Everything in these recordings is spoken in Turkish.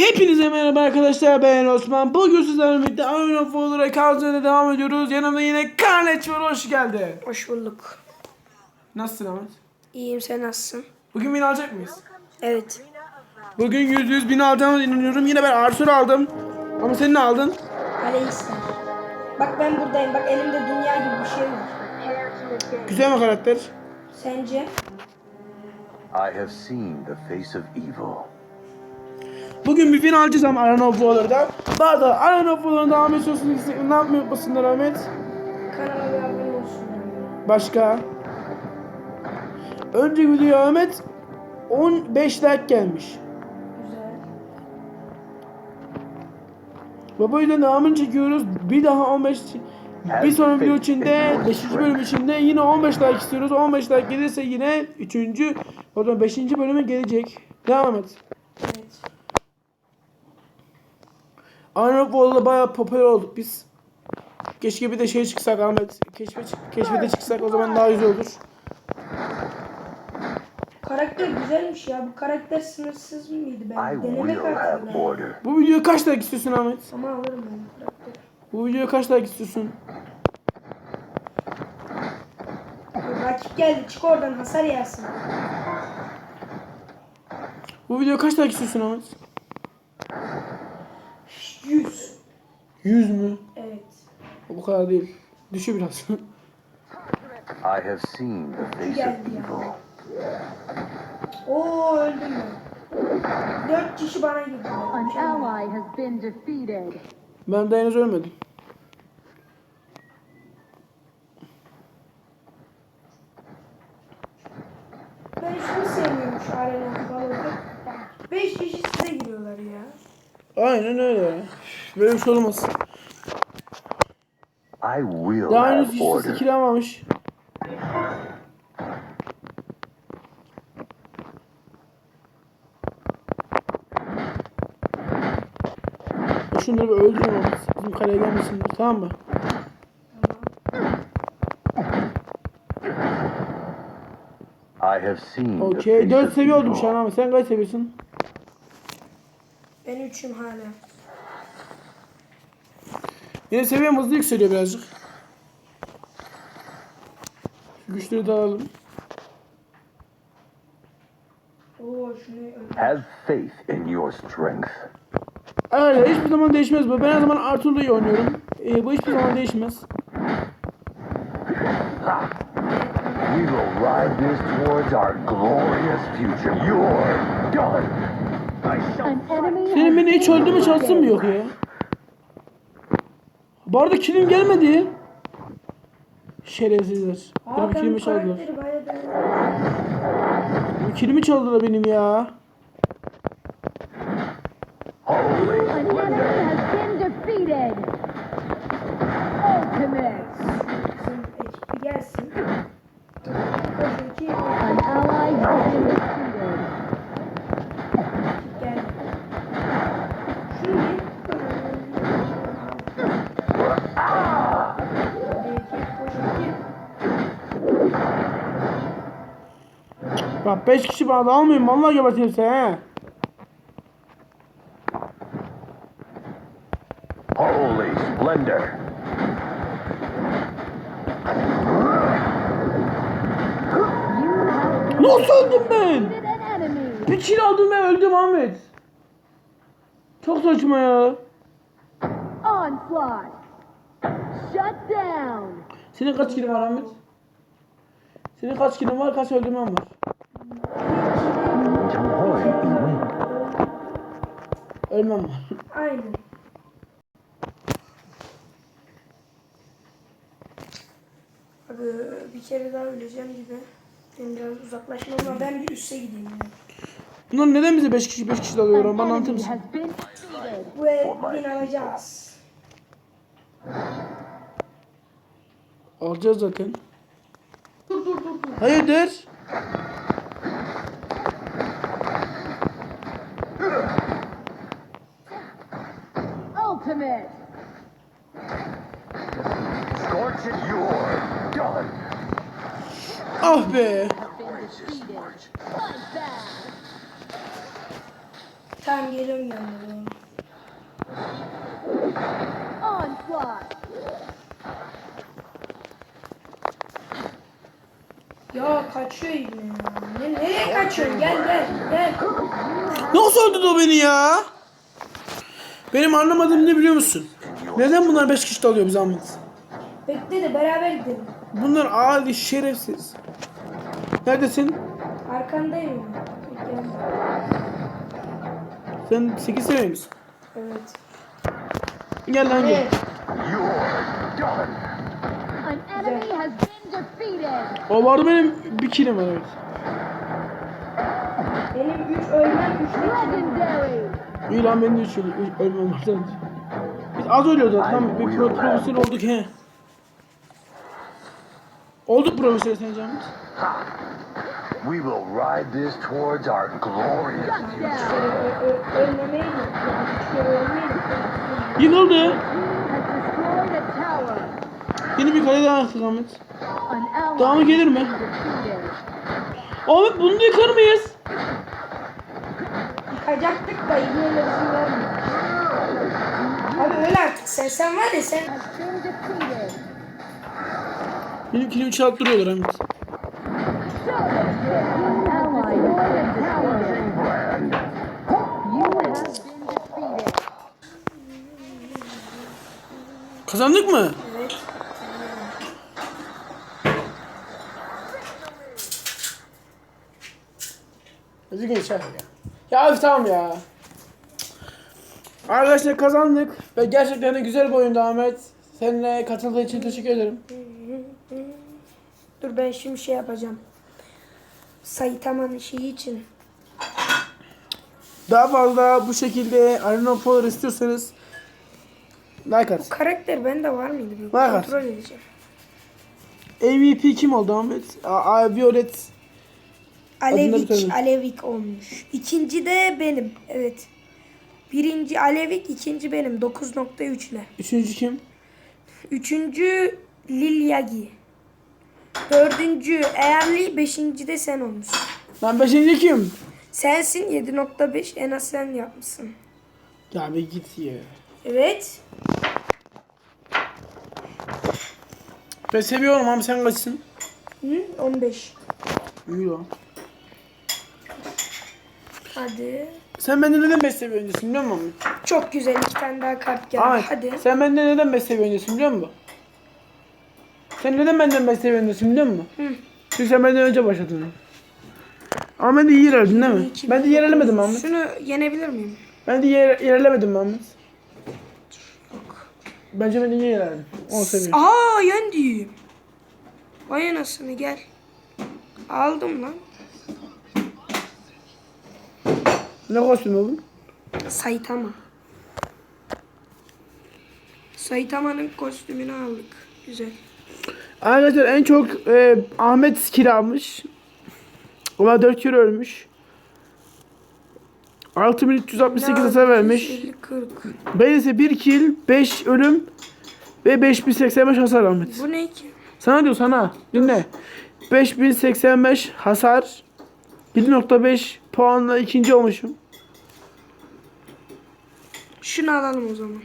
Hepinize merhaba arkadaşlar ben Osman. Bugün sizlerle birlikte Iron of War'lara kaldığına devam ediyoruz. Yanımda yine Carnage var hoş geldin. Hoş bulduk. Nasılsın Ahmet? İyiyim sen nasılsın? Bugün bin alacak mıyız? Evet. Bugün yüz yüz bin alacağımı inanıyorum. Yine ben Arthur aldım. Ama sen ne aldın? Aleysler. Bak ben buradayım. Bak elimde dünya gibi bir şey var. Güzel mi karakter? Sence? I have seen the face of evil. Bugün bir bin alacağız ama Iron of War'ların devam ediyorsunuz. Ne yapmayı unutmasınlar Ahmet? Kanala abone olsun. Başka? Önceki video Ahmet 15 like gelmiş. Güzel. Bu yüzden devamını çekiyoruz. Bir daha 15 bir sonraki video içinde 5. bölüm içinde yine 15 like istiyoruz. 15 like gelirse yine 3. o zaman 5. bölüme gelecek. Devam et. Evet. Iron Wall'da bayağı popüler olduk biz. Keşke bir de şey çıksak Ahmet. Keşfe, çık- keşfete çıksak o zaman daha güzel olur. Karakter güzelmiş ya. Bu karakter sınırsız mıydı ben? Deneme order. Bu videoya kaç like istiyorsun Ahmet? Ama alırım ben bu karakteri. Bu videoya kaç like istiyorsun? Rakip geldi. Çık oradan hasar yersin. Bu videoya kaç like istiyorsun Ahmet? 100. 100 mü? Evet. Bu kadar değil. Düşü biraz. I have seen the face of evil. Oo öldüm ben. 4 kişi bana girdi. An ally has been defeated. ben de henüz ölmedim. Ben şunu sevmiyorum şu arena balığı. 5 kişi size giriyorlar ya. Aynen öyle. ya. Böyle bir şey olmaz. I will Daha henüz hiç kiramamış. Şunları bir öldürün bizim kaleye gelmesin tamam mı? I have seen Okey. face 4 of seviye oldum şu an ama sen kaç seviyorsun? Ben 3'üm hala. Yine seviyem hızlı yükseliyor birazcık. Şu güçleri de alalım. Oo şunu öldüm. Have faith in your strength. Arkadaşlar hiçbir zaman değişmez bu. Ben her zaman Arthur'la iyi oynuyorum. Ee, bu hiçbir zaman değişmez. We will ride this towards our glorious future. You're done. Senin beni hiç öldürme şansın mı yok ya? Bu arada kilim gelmedi. Şerefsizler. Benim kilimi çaldılar. beğendim. Kilimi çaldılar benim ya. Bak 5 kişi bana da almayın. Vallahi gebertirim seni he. Holy splendor. Nasıl öldüm ben? Bir kill aldım ve öldüm Ahmet. Çok saçma ya. Onslaught. Shut down. Senin kaç killin var Ahmet? Senin kaç killin var, kaç öldürmen var? Ölmem var. Aynen. Abi bir kere daha öleceğim gibi. Ben biraz uzaklaşma ama ben bir üste gideyim yani. Bunlar neden bize 5 kişi 5 kişi de alıyorlar? An Bana anlatır mısın? ev bin alacağız. Alacağız zaten. Dur dur dur dur. Hayırdır? Ultimate. Scorch it, you're done. Ah be. Tamam geliyorum yanına. Ya kaçıyor yine ya. Ne, nereye kaçıyorsun? Gel gel gel. Nasıl öldürdü o beni ya? Benim anlamadığım ne biliyor musun? Neden bunlar 5 kişi alıyor bize Ahmet? Bekle de beraber gidelim. Bunlar adi şerefsiz. Neredesin? Arkandayım. Sen 8 seviye misin? Evet. Gel lan gel. O vardı benim bir kilim var evet. Benim 3 ölmem 3'te Legendary. İyi lan benim de 3 ölmem var zaten. Biz az ölüyoruz zaten. Bir pro profesör olduk he. Olduk profesör sence Ahmet? We will ride this towards our glorious future. down. ölmemeyi mi? 3 kere ölmeyi mi? Yıkıldı. Yeni bir kale daha attık Ahmet. Ally Devamı gelir mi? Ahmet bunu da yıkar mıyız? Yıkacaktık da yine. Abi öyle artık sen sen var ya sen. Benim kilimi have been defeated. Kazandık mı? Evet. Hadi geç hadi ya. Ya abi tamam ya. Arkadaşlar kazandık ve gerçekten de güzel bir oyundu Ahmet. Seninle katıldığın için teşekkür ederim. Dur ben şimdi şey yapacağım. Saitaman'ın şeyi için. Daha fazla bu şekilde Arena Polar istiyorsanız like at. Karakter bende var mıydı? Bir Var. kontrol edeceğim. MVP kim oldu Ahmet? A, A Violet. Alevik. Alevik olmuş. İkinci de benim. Evet. Birinci Alevik, ikinci benim. 9.3 ile. Üçüncü kim? Üçüncü Lilyagi. Dördüncü Early, beşinci de sen olmuşsun. Lan beşinci kim? Sensin 7.5 en az sen yapmışsın. Ya bir git ya. Evet. Ben seviyorum ama sen kaçsın? Hı, 15. İyi lan. Hadi. Sen benden neden 5 seviye öncesin biliyor musun? Çok güzel iki tane daha kart geldi. Ahmet Hadi. sen benden neden 5 seviye öncesin biliyor musun? Sen neden benden 5 seviye öncesin biliyor musun? Hı. Çünkü sen benden önce başladın. Ama ben de iyi ilerledin değil mi? İki Ben de dokuz. Ahmet. Şunu yenebilir miyim? Ben de yer, ilerlemedim Ahmet. Bence ben de iyi ilerledim. 10 seviye. Aa yendi. Vay anasını gel. Aldım lan. Ne kostüm oğlum? Saitama. Saitama'nın kostümünü aldık. Güzel. Arkadaşlar en çok e, Ahmet skill almış. O da 4 kere ölmüş. 6368 hasar vermiş. 50, 40. Ben ise 1 kill, 5 ölüm ve 5085 hasar Ahmet. Bu ne ki? Sana diyor sana. Dinle. 5085 hasar. 7.5 puanla ikinci olmuşum. Şunu alalım o zaman.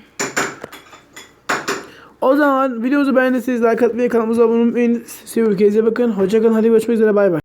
O zaman videomuzu beğendiyseniz like atmayı, kanalımıza abone olmayı, seviyoruz. Kendinize bakın. Hoşçakalın. Hadi görüşmek üzere. Bay bay.